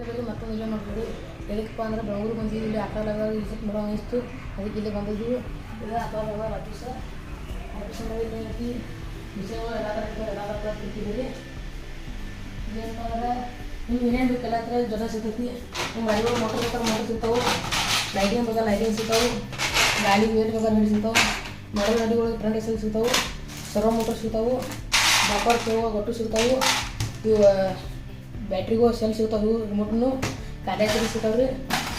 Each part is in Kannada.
ಬಗ್ಗೆ ಮತ್ತೊಂದು ಇಲ್ಲ ಮಾಡ್ಬೋದು ಎದಕ್ಕಪ್ಪ ಅಂದ್ರೆ ಬೆಂಗಳೂರು ಬಂದಿದ್ದು ಇಲ್ಲಿ ಆಟೋದಾಗ ವಿಸಿಟ್ ಮಾಡೋ ಅನಿಸ್ತು ಅದಕ್ಕೆ ಇಲ್ಲಿ ಬಂದಿದ್ವಿ ಇದು ಆಟೋದಾಗ ಆಫೀಸ ಆಫೀಸ್ ಇಲ್ಲಿ ಐತಿ ವಿಷಯಗಳು ಎಲ್ಲ ಥರ ಎಲ್ಲ ಥರ ತಿಂತಿದ್ದೀವಿ ಏನಪ್ಪ ಅಂದ್ರೆ ನಿಮ್ಗೆ ಏನೇನು ಬೇಕೆಲ್ಲ ಥರ ಜನ ಸಿಗ್ತೈತಿ. ನಿಮ್ಮ ಗಾಡಿಗಳು ಮೋಟರ್ ಬೇಕಾದ್ರೆ ಮೋಟರ್ ಸಿಗ್ತಾವೆ. ಲೈಟಿಂಗ್ ಬೇಕಾದ್ರೆ ಲೈಟಿಂಗ್ ಸಿಗ್ತಾವೆ. ಗಾಡಿ ವೇಟ್ ಬೇಕಾದ್ರೆ ವೇಟ್ ಸಿಗ್ತಾವೆ. ಮಾಡಲ್ ಗಾಡಿಗಳು ಫ್ರೆಂಡ್ ಎಕ್ಸಲ್ ಸಿಗ್ತಾವೆ. ಸರ್ವ ಮೋಟರ್ ಸಿಗ್ತಾವೆ. ಬಾಪರ್ ಸಿಗುವ ಗೊಟ್ಟು ಸಿಗ್ತಾವೆ. ಇವು ಬ್ಯಾಟ್ರಿಗೂ ಸೆಲ್ ಸಿಗ್ತಾವೆ ಇವು ರಿಮೋಟ್ನು ಕಾರ್ಯಾಚರಣೆ ಸಿಗ್ತಾವೆ ರೀ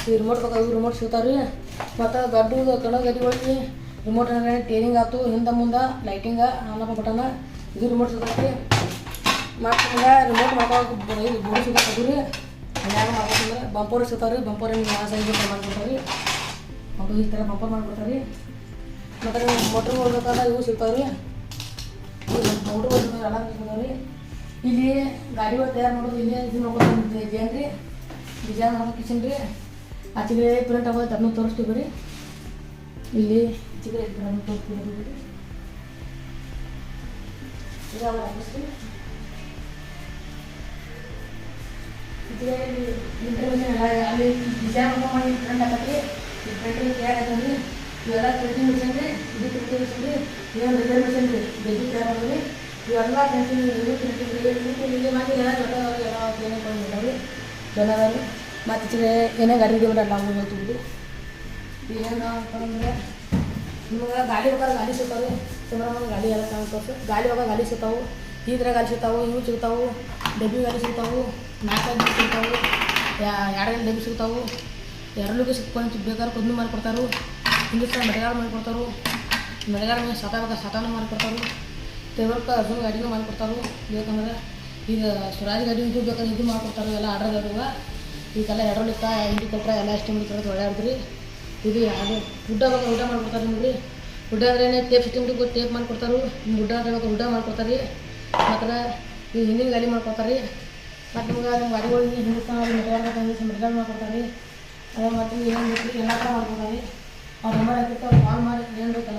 ಈ ರಿಮೋಟ್ ಬೇಕಾದ್ರೆ ಇವು ರಿಮೋಟ್ ಸಿಗ್ತಾವೆ ರೀ ಮತ್ತು ಗಡ್ಡು ಕಣ ಗಾಡಿಗಳಿಗೆ ರಿಮೋಟ್ ಟೇರಿಂಗ್ ಆಯ್ತು, ಹಿಂದೆ ಮುಂದೆ ಲೈಟಿಂಗ ಆನಪ್ಪ ಬಟನ ಇದು ರಿಮೋಟ್ ಸಿಗ್ತೈತಿ ಮಾಡ್ಕೊಂಡ ರಿಮೋಟ್ ಮಾಡ್ಕೊಂಡು ಇದು ಬೋರ್ಡ್ ಸಿಗ್ತದೆ ರೀ ಮನ್ಯಾಗ ಮಾಡ್ಕೊಂಡ್ರೆ ಬಂಪರ್ ಸಿಗ್ತಾವೆ ರೀ ಬಂಪರ್ ಹಿಂಗೆ ಆ ಸೈಜ್ ಮಾಡ್ಕೊಡ್ತಾರೆ ರೀ ಮತ್ತು ಈ ಥರ ಬಂಪರ್ ಮಾಡ್ಕೊಡ್ತಾರೆ ರೀ ಮತ್ತು ಮೋಟ್ರ್ ಹೋಗ್ಬೇಕಾದ್ರೆ ಇವು ಸಿಗ್ತಾವೆ ರೀ ಮೋಟ್ರ್ ಹೋಗ್ಬೇಕಾದ್ರೆ ಎಲ್ಲ ಸಿಗ್ತಾವೆ ರೀ ಇಲ್ಲಿ ಗಾಡಿಗಳು ತಯಾರು ಮಾಡೋದು ಇಲ್ಲಿ ಇದು ನೋಡ್ಕೊಂಡು ಏನು ರೀ ಡಿಸೈನ್ ಕಿಚನ್ ರೀ. ಆಚೆಗೆ ಪ್ರಿಂಟ್ ಆಗೋದು ತೋರಿಸ್ತೀವಿ ರೀ ಇಲ್ಲಿ ಚಿಕ್ಕ ಅದನ್ನು ತೋರಿಸ್ತೀವಿ ರೀ? ರೀ ಇಂಟರ್ವ್ಯೂಷನ್ ಅಲ್ಲಿ ಡಿಸೈನ್ ಮಾಡಿ ಫ್ರೆಂಡ್ ಆಗತ್ತೆ ಈ ಫ್ರೆಂಡ್ ತಯಾರು ಆಗತ್ತೆ ಇವೆಲ್ಲ ಪ್ರಿಂಟಿಂಗ್ ಮಿಷನ್ ರೀ ಇದು ಪ್ರಿಂಟಿಂಗ್ ಮಿಷನ್ ರೀ ಇದೊಂದು ರಿಪೇರ್ ಮಿಷನ್ ರೀ ಮಾಡೋದು ರೀ ಇವೆಲ್ಲ ಮಾಡಿ ಎಲ್ಲ ದೊಡ್ಡ ಎಲ್ಲ ಏನೇ ಬಂದಿದ್ದಾವೆ ಈಚೆಗೆ ಏನೇ ಗಾಡಿ ಇದೆ ಅವ್ರು ಹೇಳ್ತೀವಿ ಏನು ಅಂತಂದ್ರೆ ನಿಮಗೆ ಗಾಡಿ ಹೋಗೋದು ಗಾಡಿ ಸಿಗ್ತಾವೆ ಸುಮಾರು ಗಾಡಿ ಎಲ್ಲ ತಗೊಂಡು ಗಾಡಿ ಹೋಗೋ ಗಾಡಿ ಸಿಗ್ತಾವೆ ಥರ ಗಾಡಿ ಸಿಗ್ತಾವೆ ಇವು ಸಿಗ್ತಾವೆ ಡಬ್ಬಿ ಗಾಡಿ ಸಿಗ್ತಾವೆ ನಾಲ್ಕು ಸಿಗ್ತಾವೆ ಎರಡು ಡಬ್ಬಿ ಸಿಗ್ತಾವೆ ಎರಡಲಿಗೂ ಸಿಕ್ಕೊಂಡು ಬೇಕಾದ್ರೆ ಕೊದ್ನು ಮಾಡಿಕೊಡ್ತಾರೆ ಹಿಂದೂಸ್ತಾನ ಮೆಡಗಾರ ಮಾಡಿಕೊಡ್ತಾರೆ ಮೆಡಗಾರ ಮೇಲೆ ಸತ ಬೇಕಾದ್ರೆ ಸತಾನು ಮಾಡಿಕೊಡ್ತಾರೆ ಟೇಬಲ್ಕ ಅರ್ಜುನ್ ಗಾಡಿನೂ ಮಾಡಿಕೊಡ್ತಾರೆ ಬೇಕಂದ್ರೆ ಈಗ ಸ್ವರಾಜ್ ಗಾಡಿ ಇದು ಬೇಕಂದ್ರೆ ಇದು ಮಾಡಿಕೊಡ್ತಾರೆ. ಎಲ್ಲ ಆರ್ಡರ್ ಅದಾವ. ಈಗೆಲ್ಲ ಎರಡಲಿಕ್ಕ ಕೊಟ್ಟರೆ ಎಲ್ಲ ಎಷ್ಟು ಮಾಡ್ತಾರೆ ಒಳ್ಳೆಯದ್ರಿ ಇದು ಅದು ಊಟ ಬೇಕಾದ್ರೆ ಊಟ ಮಾಡ್ಕೊಡ್ತಾರೆ ನಿಮ್ಗೆ. ಗುಡ್ಡ ಅಂದ್ರೆ ಟೇಪ್ ಸಿಸ್ಟಮ್ಗೆ ಟೇಪ್ ಮಾಡಿಕೊಡ್ತಾರೆ. ಗುಡ್ಡ ಅಂದ್ರೆ ಬೇಕಾದ್ರೆ ಊಟ ಮಾಡ್ಕೊಡ್ತಾರೆ. ಮಾತ್ರ ಈ ಹಿಂದಿನ ಗಾಡಿ ಮಾಡ್ಕೊಡ್ತಾರೆ. ಮತ್ತು ನಿಮ್ಗೆ ನಿಮ್ಮ ಗಾಡಿಗಳಿಗೆ ಹಿಂದೂಸ್ತಾನ ಮೆಟೀರಿಯಲ್ ಮಾಡ್ಕೊಡ್ತಾರೆ. ಅದೇ ಮತ್ತು ಏನು ಬೇಕು ಎಲ್ಲ ಥರ ಮಾಡ್ಕೊಡ್ತಾರೆ. ಅವ್ರ ನಂಬರ್ ಹಾಕಿರ್ತಾರೆ. ಕಾಲ್ ಮಾಡಿ ಏನು ಬೇಕು ಎಲ್ಲ ಥರ